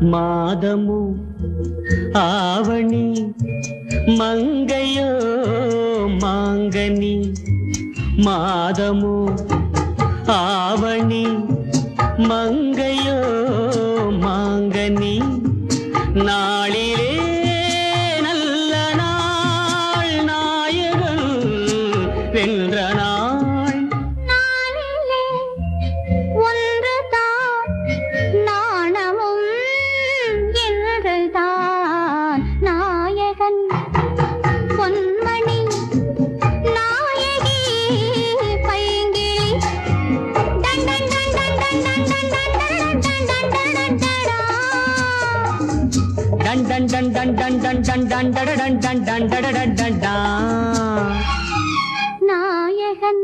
மாதமோ ஆவணி மங்கையோ மாங்கனி மாதமோ ஆவணி மங்கையோ மாங்கனி. நாளிலே நல்ல நாள் நாயகன் வென்ற நாயகன்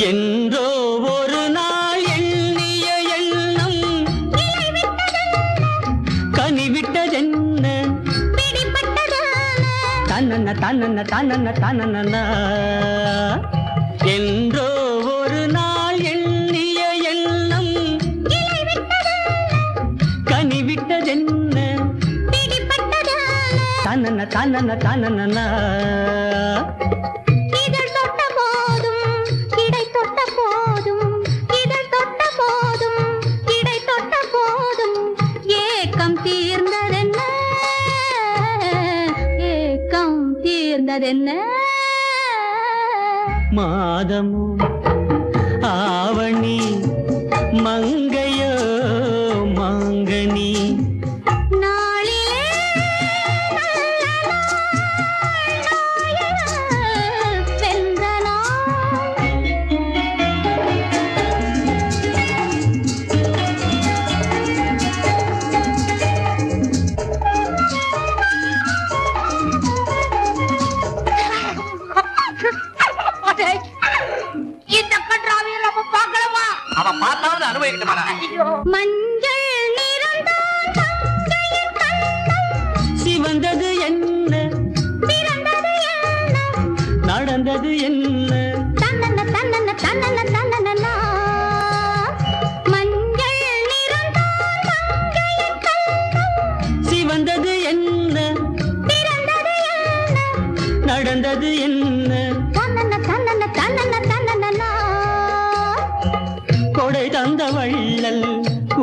என்றோ ஒரு நாள் எண்ணிய எண்ணம் கனிவிட்டதென்ன? பிடிபட்டதான தன்னன்ன தன்னன்ன தன்னன்ன தன்னன்ன. என்றோ ஒரு நாள் எண்ணிய எண்ணம் கனிவிட்டதென்ன? பிடிபட்டதான தன்னன்ன தன்னன்ன தன்னன்ன. വന്നതെന്ന് മാതമോ ആവണി மஞ்சள் சிவந்தது என்ன? நடந்தது என்ன? தன்னன்ன தன்னன்ன தன்னன்ன.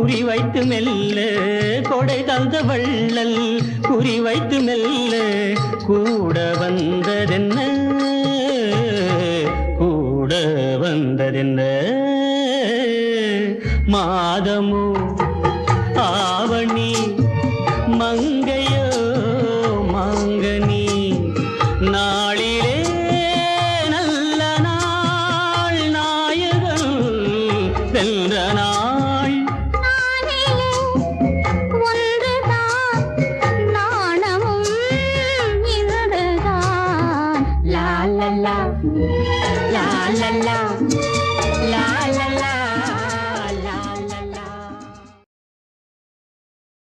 குறி வைத்து மெல்ல கொடை தந்த வள்ளல் குறி வைத்து மெல்ல கூட வந்ததென்ன? கூட வந்ததென்ன? மாதமோ ஆவணி la la.